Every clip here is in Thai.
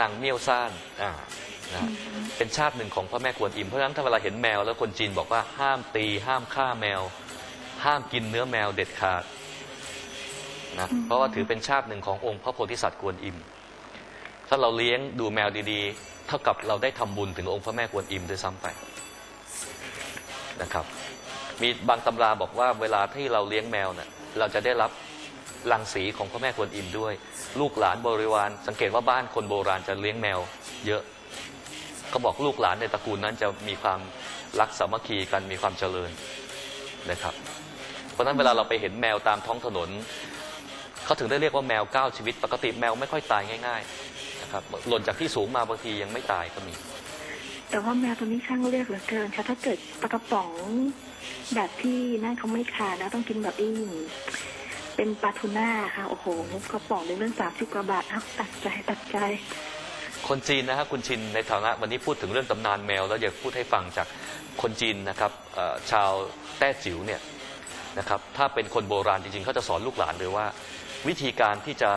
นางเมี่ยวซ่านอ่านะเป็นชาติหนึ่งของพระแม่กวนอิม เพราะฉะนั้นถ้าเวลาเห็นแมว แล้วคนจีนบอกว่าห้ามตี ห้ามฆ่าแมว ห้ามกินเนื้อแมวเด็ดขาดนะเพราะว่าถือเป็นชาติหนึ่งขององค์พระโพธิสัตว์กวนอิม ถ้าเราเลี้ยงดูแมวดีๆ เท่ากับเราได้ทำบุญถึงองค์พระแม่กวนอิมด้วยซ้ำไปนะครับ มีบางตำราบอกว่าเวลาที่เราเลี้ยงแมวเนี่ยเราจะได้รับ รังสีของพระแม่กวนอิมด้วย ลูกหลานบริวาร สังเกตว่าบ้านคนโบราณจะเลี้ยงแมว เยอะเขาบอกลูกหลานในตระกูลนั้นจะมีความรักสามัคคีกันมีความเจริญนะครับ เพราะฉะนั้นเวลาเราไปเห็นแมวตามท้องถนนเขาถึงได้เรียกว่าแมวเก้าชีวิต ปกติแมวไม่ค่อยตายง่ายๆนะครับหล่นจากที่สูงมาบางทียังไม่ตายก็มี แต่ว่าแมวตัวนี้ช่างเรียกเหลือเกินค่ะถ้าเกิดปลากระป๋องแบบที่นั่นเขาไม่ขาดนะต้องกินแบบอิ่ม เป็นปลาทูน่าค่ะ โอ้โหกระป๋องหนึงเรื่องสามสิบกว่าบาทเอาตัดใจตัดใจ คนจีนนะฮะคุณชินในฐานะวันนี้พูดถึงเรื่องตำนานแมว แล้วอยากพูดให้ฟังจากคนจีนนะครับชาวแต้จิ๋วเนี่ยนะครับถ้าเป็นคนโบราณจริงๆเขาจะสอนลูกหลานเลยว่า วิธีการที่จะ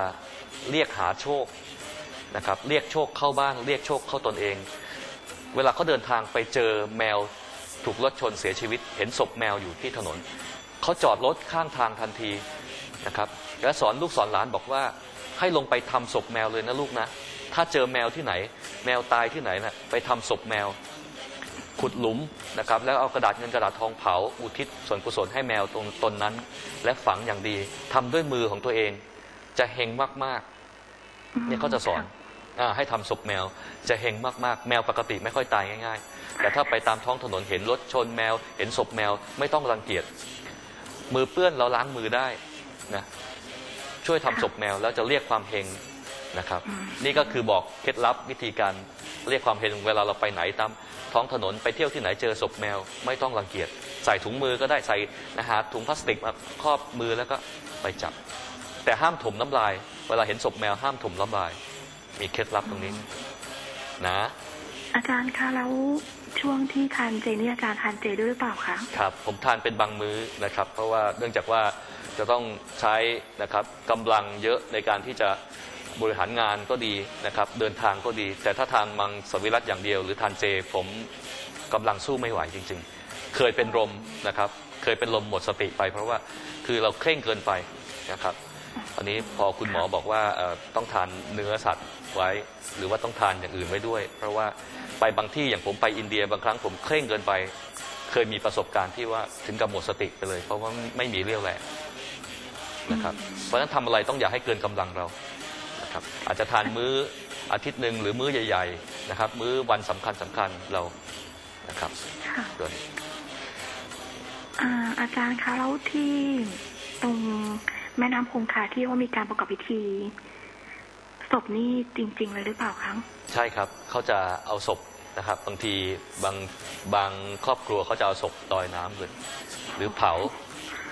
เรียกหาโชคนะครับเรียกโชคเข้าบ้านเรียกโชคเข้าตนเอง เวลาเขาเดินทางไปเจอแมวถูกรถชนเสียชีวิต เห็นศพแมวอยู่ที่ถนนเขาจอดรถข้างทางทันที นะครับ และสอนลูกสอนหลานบอกว่า ให้ลงไปทำศพแมวเลยนะลูกนะ ถ้าเจอแมวที่ไหน แมวตายที่ไหนนะไปทำศพแมว ขุดหลุมนะครับ แล้วเอากระดาษเงินกระดาษทองเผา อุทิศส่วนกุศลให้แมวตรงตนนั้น และฝังอย่างดีทำด้วยมือของตัวเอง จะเฮงมากๆ เนี่ยเขาจะสอนอให้ทำศพแมวจะเฮงมากๆ แมวปกติไม่ค่อยตายง่ายๆ แต่ถ้าไปตามท้องถนนเห็นรถชนแมว เห็นศพแมวไม่ต้องรังเกียจมือเปื้อนเราล้างมือได้ นะช่วยทำศพแมวแล้วจะเรียกความเฮงนะครับ นี่ก็คือบอกเคล็ดลับวิธีการเรียกความเฮงเวลาเราไปไหนตามท้องถนนไปเที่ยวที่ไหนเจอศพแมว ไม่ต้องรังเกียจใส่ถุงมือก็ได้ใส่นะฮะถุงพลาสติกมาครอบมือแล้วก็ไปจับ แต่ห้ามถมน้ำลาย เวลาเห็นศพแมวห้ามถมน้ำลาย มีเคล็ดลับตรงนี้นะอาจารย์คะแล้ว ช่วงที่ทานเจนี่อาจารย์ทานเจด้วยหรือเปล่าคะครับผมทานเป็นบางมื้อนะครับ เพราะว่าเนื่องจากว่าจะต้องใช้นะครับกำลังเยอะในการที่จะบริหารงานก็ดีนะครับ เดินทางก็ดี แต่ถ้าทานมังสวิรัตอย่างเดียว หรือทานเจผมกำลังสู้ไม่ไหวจริง ๆ เคยเป็นลมนะครับ เคยเป็นลมหมดสติไป เพราะว่าคือเราเคร่งเกินไปนะครับอันนี้พอคุณหมอบอกว่าต้องทานเนื้อสัตว์ไว้ หรือว่าต้องทานอย่างอื่นไว้ด้วย เพราะว่า ไปบางที่อย่างผมไปอินเดียบางครั้งผมเคร่งเกินไป เคยมีประสบการณ์ที่ว่าถึงกับหมดสติไปเลย เพราะว่าไม่มีเรี่ยวแรงนะครับ เพราะฉะนั้นทำอะไรต้องอย่าให้เกินกำลังเรานะครับ อาจจะทานมื้ออาทิตย์หนึ่งหรือมื้อใหญ่ ๆ นะครับ มื้อวันสำคัญสำคัญเรานะครับค่ะส่วนอ่าอาจารย์คะแล้วที่ตรงแม่น้ำคงคาที่ว่ามีการประกอบพิธีศพนี่จริง ๆ เลยหรือเปล่าคะใช่ครับ เขาจะเอาศพ นะครับ บางทีบางบางครอบครัวเขาจะเอาศพลอยน้ำเลยหรือเผา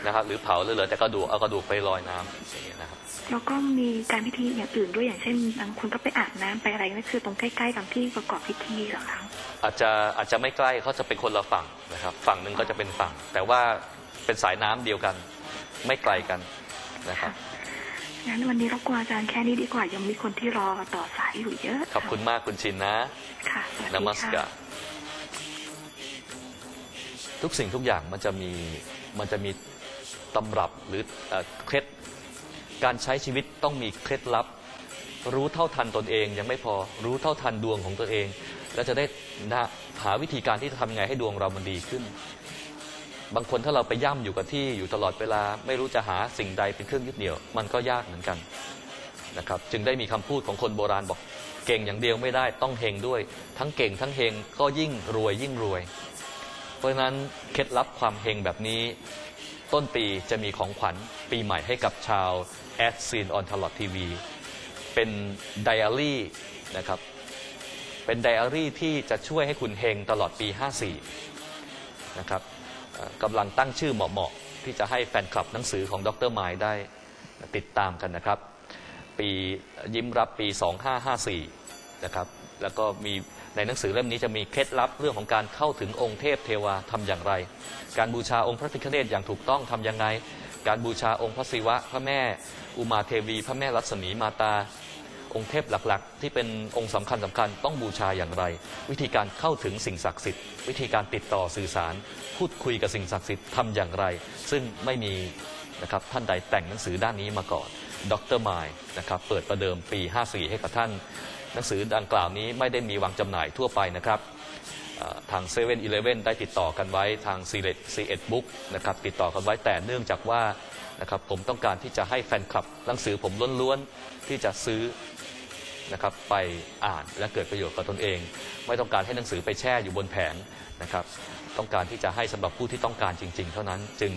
นะครับ หรือเผาเลยเหลือแต่กระดูกเอากระดูกไปลอยน้ำอย่างเงี้ยนะครับแล้วก็มีการพิธีอย่างอื่นด้วยอย่างเช่นบางคนก็ไปอาบน้ำไปอะไรนั่นคือตรงใกล้ๆกับที่ประกอบพิธีเหรอคะอาจจะอาจจะไม่ใกล้เขาจะเป็นคนละฝั่งนะครับ ฝั่งหนึ่งก็จะเป็นฝั่ง แต่ว่าเป็นสายน้ำเดียวกัน ไม่ไกลกันนะครับ งั้นวันนี้รบกวนอาจารย์แค่นี้ดีกว่า ยังมีคนที่รอต่อสายอยู่เยอะ ขอบคุณมากคุณชินนะ ค่ะสวัสนาดีมัสค่ะการทุกสิ่งทุกอย่างมันจะมีมันจะมีตำรับหรือเอ่อเคล็ดการใช้ชีวิตต้องมีเคล็ดลับ รู้เท่าทันตนเองยังไม่พอรู้เท่าทันดวงของตัวเอง แล้วจะได้นะหาวิธีการที่จะทำไงให้ดวงเรามันดีขึ้น บางคนถ้าเราไปย่ำอยู่กับที่อยู่ตลอดเวลา ไม่รู้จะหาสิ่งใดเป็นเครื่องยึดเหนี่ยว มันก็ยากเหมือนกันนะครับจึงได้มีคำพูดของคนโบราณบอกเก่งอย่างเดียวไม่ได้ต้องเฮงด้วย ทั้งเก่งทั้งเฮงก็ยิ่งรวยยิ่งรวย เพราะฉะนั้นเคล็ดลับความเฮงแบบนี้ ต้นปีจะมีของขวัญปีใหม่ให้กับชาวแอดซีนออนทลอดทีวีเป็นไดอารี่นะครับเป็นไดอารี่ที่จะช่วยให้คุณเฮงตลอดปี 54 นะครับ กำลังตั้งชื่อเหมาะๆที่จะให้แฟนคลับหนังสือของดรไมล์ได้ติดตามกันนะครับ ปียิ้มรับปี 2554 นะครับแล้วก็มีในหนังสือเล่มนี้จะมีเคล็ดลับเรื่องของการเข้าถึงองค์เทพเทวาทำอย่างไร การบูชาองค์พระพิฆเนศอย่างถูกต้องทำยังไง การบูชาองค์พระศิวะ พระแม่ อุมาเทวี พระแม่รัศมีมาตา องค์เทพหลักๆ ที่เป็นองค์สำคัญสำคัญต้องบูชาอย่างไร วิธีการเข้าถึงสิ่งศักดิ์สิทธิ์ วิธีการติดต่อสื่อสาร พูดคุยกับสิ่งศักดิ์สิทธิ์ทำอย่างไร ซึ่งไม่มีนะครับท่านใดแต่งหนังสือด้านนี้มาก่อนดรมายนะครับเปิดประเดิมปี 54 ให้กับท่าน หนังสือดังกล่าวนี้ไม่ได้มีวางจำหน่ายทั่วไปนะครับเอ่อทาง7 e เ e ่ e อได้ติดต่อกันไว้ทางซีเอ็ดบุ๊กนะครับติดต่อกันไว้แต่เนื่องจากว่านะครับผมต้องการที่จะให้แฟนคลับหนังสือผมล้วนๆ ที่จะซื้อ นะครับไปอ่านและเกิดประโยชน์กับตนเอง ไม่ต้องการให้หนังสือไปแช่อยู่บนแผงนะครับ ต้องการที่จะให้สำหรับผู้ที่ต้องการจริง ๆ เท่านั้นจึง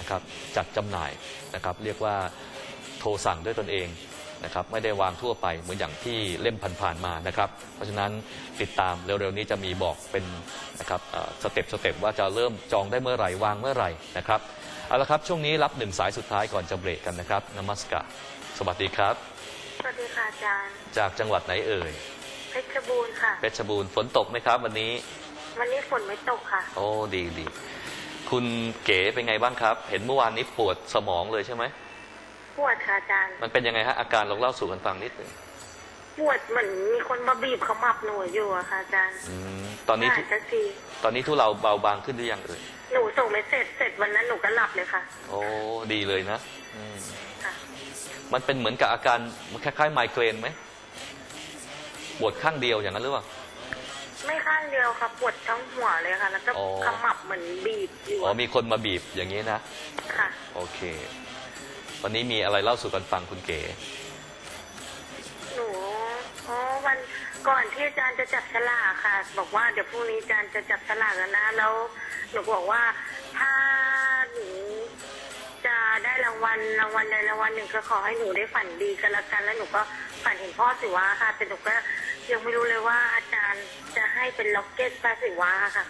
นะครับจัดจำหน่ายนะครับ เรียกว่าโทรสั่งด้วยตนเองนะครับไม่ได้วางทั่วไปเหมือนอย่างที่เล่มผ่านๆมานะครับ เพราะฉะนั้นติดตามเร็วๆนี้จะมีบอกเป็นนะครับสเต็ปสเต็ปว่าจะเริ่มจองได้เมื่อไหร่วางเมื่อไหร่นะครับเอาละครับช่วงนี้รับหนึ่งสายสุดท้ายก่อนจะเบรกกันนะครับนมัสการสวัสดีครับ สวัสดีค่ะอาจารย์ จากจังหวัดไหนเอ่ย เพชรบูรณ์ค่ะ เพชรบูรณ์ฝนตกไหมครับ วันนี้ วันนี้ฝนไม่ตกค่ะ โอ้ดีดีคุณเก๋เป็นไงบ้างครับ เห็นเมื่อวานนี้ปวดสมองเลยใช่ไหมปวดค่ะอาจารย์ มันเป็นยังไงฮะอาการลองเล่าสู่กันฟังนิดหนึ่งปวดเหมือนมีคนมาบีบขมับหนูอยู่อะค่ะอาจารย์อืมตอนนี้ทุหายสักทีตอนนี้ทุเราเบาบางขึ้นหรือยังเอ่ยหนูส่งไม่เสร็จเสร็จวันนั้นหนูก็หลับเลยค่ะ โอ้ดีเลยนะอืมค่ะ มันเป็นเหมือนกับอาการมันคล้ายๆไมเกรนไหมปวดข้างเดียวอย่างนั้นหรือเปล่าไม่ข้างเดียวค่ะปวดทั้งหัวเลยค่ะแล้วก็อ๋อขมับเหมือนบีบอยู่อ๋อมีคนมาบีบอย่างนี้นะค่ะโอเค วันนี้มีอะไรเล่าสู่กันฟังคุณเก๋หนูอ๋อวันก่อนที่อาจารย์จะจับฉลากค่ะ บอกว่าเดี๋ยวพรุ่งนี้อาจารย์จะจับฉลากแล้วนะ แล้วหนูบอกว่าถ้าหนูจะ ได้รางวัลรางวัลใดรางวัลหนึ่งก็ขอให้หนูได้ฝันดีกันละกัน แล้วหนูก็ฝันเห็นพ่อสิวะค่ะแต่หนูก็ยังไม่รู้เลยว่าอาจารย์จะให้เป็นล็อกเก็ตพระศิวะค่ะ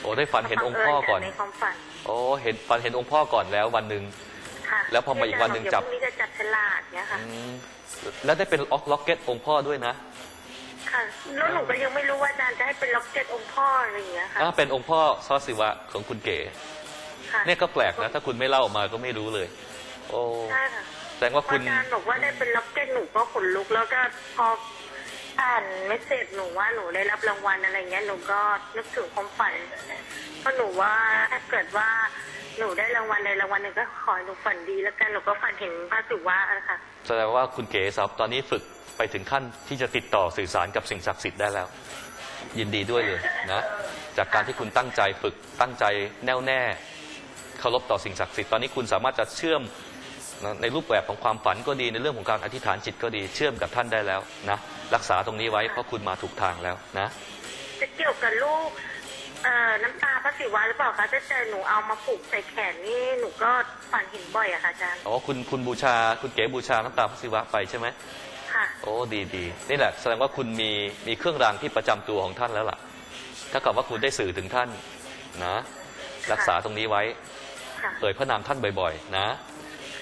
โอ้ได้ฝันเห็นองค์พ่อก่อนบังเญในความฝันโอ้เห็นฝันเห็นองค์พ่อก่อนแล้ววันหนึ่งค่ะแล้วพอมาอีกวันหนึ่งจับเดี๋ยวพรุ่งนี้จะจับฉลากเนี่ยค่ะอืมแล้วได้เป็นล็อกล็อกเก็ตองค์พ่อด้วยนะค่ะแล้วหนูก็ยังไม่รู้ว่าอาจารย์จะให้เป็นล็อกเก็ตองค์พ่ออะไรอย่างเงี้ยค่ะอ่าเป็นองค์พ่อซอสิวะของคุณเก๋ ค่ะเนี่ยก็แปลกนะ ถ้าคุณไม่เล่าออกมาก็ไม่รู้เลย โอ้ใช่ค่ะแสดงว่าพอคุณอาจารย์บอกว่าได้เป็นล็อกเก็ตหนูก็ขนลุกแล้วก็พออ่านไม่เสร็จหนูว่าหนูได้รับรางวัลอะไรเงี้ยหนูก็นึกถึงความฝันเพราะหนูว่าถ้าเกิดว่าหนูได้รางวัลใดรางวัลหนึ่งก็ขอให้หนูฝันดีแล้วกันหนูก็ฝันเห็นพระศิวะอะค่ะแสดงว่าคุณเก๋สาวตอนนี้ฝึกไปถึงขั้นที่จะติดต่อสื่อสารกับสิ่งศักดิ์สิทธิ์ได้แล้ว ยินดีด้วยเลยนะ จากการที่คุณตั้งใจฝึกตั้งใจแน่วแน่ เคารพต่อสิ่งศักดิ์สิทธิ์ตอนนี้คุณสามารถจะเชื่อมนะในรูปแบบของความฝันก็ดีในเรื่องของการอธิษฐานจิตก็ดีเชื่อมกับท่านได้แล้วนะรักษาตรงนี้ไว้เพราะคุณมาถูกทางแล้วนะ จะเกี่ยวกับลูกเอ่อน้ำตาพระศิวะหรือเปล่าคะถ้าเจอหนูเอามาผูกใส่แขนนี่หนูก็ฝันเห็นบ่อยอะค่ะอาจารย์อ๋อคุณคุณบูชาคุณเก๋บูชาน้ำตาพระศิวะไปใช่ไหมค่ะโอ้ดีดีนี่แหละแสดงว่าคุณมีมีเครื่องรางที่ประจำตัวของท่านแล้วล่ะ ถ้ากับว่าคุณได้สื่อถึงท่านนะ รักษาตรงนี้ไว้ค่ะ เอ่ยพระนามท่านบ่อย ๆนะ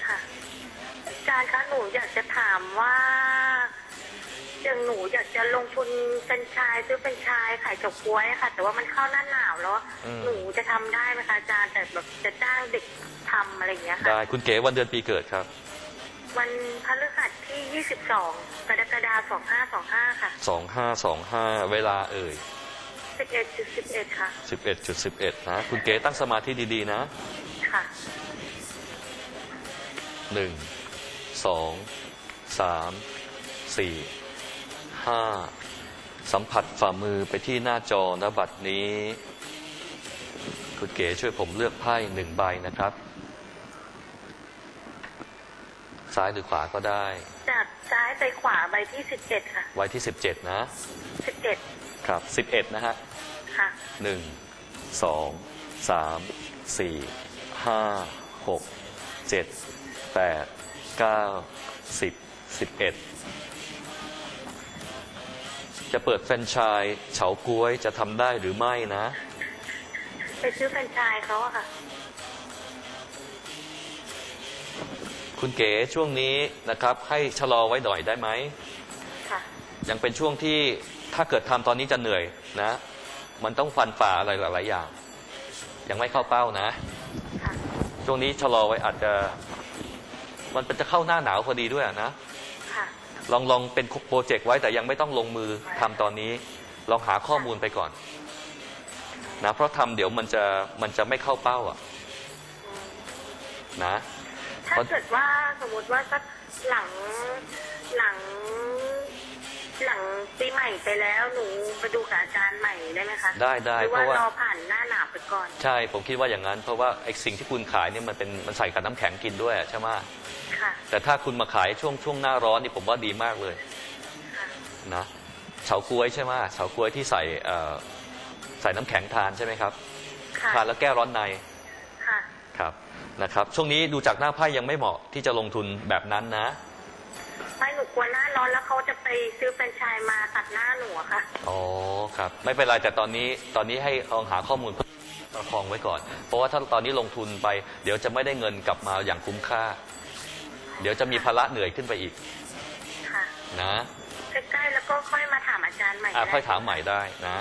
ค่ะอาจารย์คะหนูอยากจะถามว่าอย่างหนูอยากจะลงทุนเป็นไชายซื้อเป็นไชายขายเฉาก๊วยค่ะ แต่ว่ามันเข้าหน้าหนาวแล้วอืมหนูจะทำได้ไหมคะอาจารย์แต่แบบจะจ้างเด็กทำอะไรอย่างเงี้ยค่ะได้คุณเก๋วันเดือนปีเกิดครับ วันพฤหัสที่22กรกฎาคม2525ค่ะสองห้าสองห้าเวลาเอ่ย11.11ค่ะสิบเอ็ดจุดสิบเอ็ดนะ คุณเก๋ตั้งสมาธิดีๆนะ ค่ะหนึ่งสองสามสี่ห้าสัมผัสฝ่ามือไปที่หน้าจอนะบัดนี้ คุณเก๋ช่วยผมเลือกไพ่หนึ่งใบนะครับ ซ้ายหรือขวาก็ได้ จากซ้ายไปขวาใบที่17ค่ะไว้ที่สิบเจ็ดนะ17ครับสิบเอ็ดนะฮะค่ะหนึ่งสองสามสี่ ห้าหกเจ็ดแปดเก้าสิบสิบเอ็ดจะเปิดแฟรนไชส์เฉาก้วยจะทำได้หรือไม่นะ ไปซื้อแฟรนไชส์เขาอะค่ะ คุณเก๋ช่วงนี้นะครับ ให้ชะลอไว้หน่อยได้ไหมค่ะ ยังเป็นช่วงที่ถ้าเกิดทำตอนนี้จะเหนื่อยนะ มันต้องฟันฝ่าอะไรหลายๆอย่าง ยังไม่เข้าเป้านะค่ะ ช่วงนี้ชะลอไว้อาจจะ มันเป็นจะเข้าหน้าหนาวพอดีด้วยอะนะค่ะลองลองเป็นโปรเจกต์ไว้แต่ยังไม่ต้องลงมือทำตอนนี้ ลองหาข้อมูลไปก่อน นะเพราะทำเดี๋ยวมันจะมันจะไม่เข้าเป้าอะ นะ ถ้าเกิดว่าสมมติว่าสักหลังหลัง หลังปีใหม่ไปแล้วหนูไปดูกับอาจารย์ใหม่ได้ไหมคะได้ได้หรือเพว่าราะว่ารอผ่านหน้าหนาวไปก่อน ใช่ผมคิดว่าอย่างนั้น เพราะว่าไอ้สิ่งที่คุณขายเนี่ยมันเป็นมันใส่กับน้ำแข็งกินด้วยใช่ไหมค่ะ แต่ถ้าคุณมาขายช่วงช่วงหน้าร้อนนี่ผมว่าดีมากเลยค่ะ นะเฉาก๊วยใช่ไหมเฉาก๊วยที่ใส่เอ่อใส่น้ำแข็งทานใช่ไหมครับค่ะทานแล้วแก้ร้อนใน ค่ะ ครับนะครับช่วงนี้ดูจากหน้าไพ่ยังไม่เหมาะที่จะลงทุนแบบนั้นนะ ไม่หนูกลัวหน้าร้อนแล้วเขาจะไปซื้อแฟรนไชส์มาตัดหน้าหนูอะค่ะ อ๋อครับ ไม่เป็นไรแต่ตอนนี้ตอนนี้ให้ลองหาข้อมูลเพิ่มประคองไว้ก่อน เพราะว่าถ้าตอนนี้ลงทุนไป เดี๋ยวจะไม่ได้เงินกลับมาอย่างคุ้มค่า เดี๋ยวจะมีภาระเหนื่อยขึ้นไปอีกค่ะนะใกล้ๆแล้วก็ค่อยมาถามอาจารย์ใหม่อะก็ได้ค่อยถามใหม่ได้นะ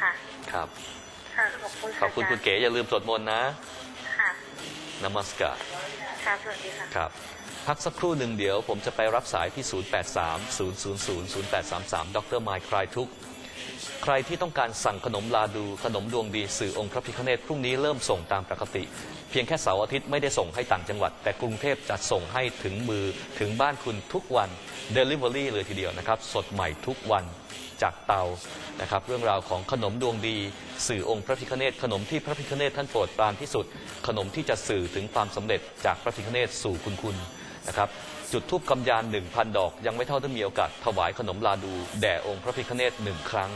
ค่ะ ครับค่ะขอบคุณขอบคุณคุณาจารย์เก๋อย่าลืมสวดมนต์นะค่ะนมัสการค่ะสวัสดีค่ะครับ พักสักครู่หนึ่งเดี๋ยวผมจะไปรับสายที่ 083 000 0833 ดรไมค์คลายทุก ใครที่ต้องการสั่งขนมลาดูขนมดวงดีสื่อองค์พระพิฆเนศพรุ่งนี้เริ่มส่งตามปกติ เพียงแค่เสาร์อาทิตย์ไม่ได้ส่งให้ต่างจังหวัด แต่กรุงเทพจัดส่งให้ถึงมือถึงบ้านคุณทุกวัน Delivery เลยทีเดียวนะครับ สดใหม่ทุกวันจากเตานะครับเรื่องราวของขนมดวงดี สื่อองค์พระพิฆเนศขนมที่พระพิฆเนศท่านโปรดปรานที่สุด ขนมที่จะสื่อถึงความสำเร็จจากพระพิฆเนศสู่คุณคุณ นะครับจุดทูบกำยาน1,000ดอก ยังไม่เท่าที่มีโอกาสถวายขนมลาดู แด่องค์พระพิฆเนศหนึ่งครั้ง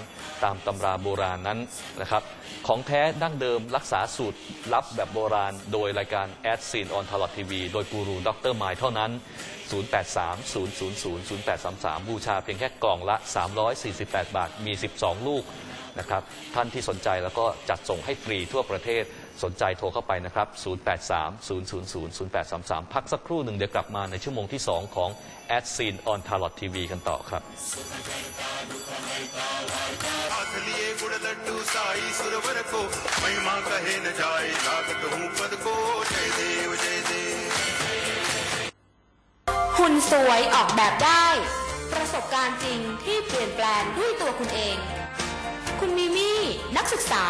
ตามตำราโบราณนั้นนะครับของแท้ดั้งเดิมรักษาสูตรลับแบบโบราณ โดยรายการแอดซีนออนทลอดทีวีโดยกูรูดรไมล์เท่านั้น 0830000833 บูชาเพียงแค่กล่องละ 348 บาทมี 12 ลูกนะครับท่านที่สนใจแล้วก็จัดส่งให้ฟรีทั่วประเทศ สนใจโทรเข้าไปนะครับ 0830000833 พักสักครู่หนึ่งเดี๋ยวกลับมาในชั่วโมงที่ 2 ของ a d s e e n on t a r o t TV กันต่อครับคุณสวยออกแบบได้ ประสบการณ์จริงที่เปลี่ยนแปลงด้วยตัวคุณเอง คุณมิมี่นักศึกษา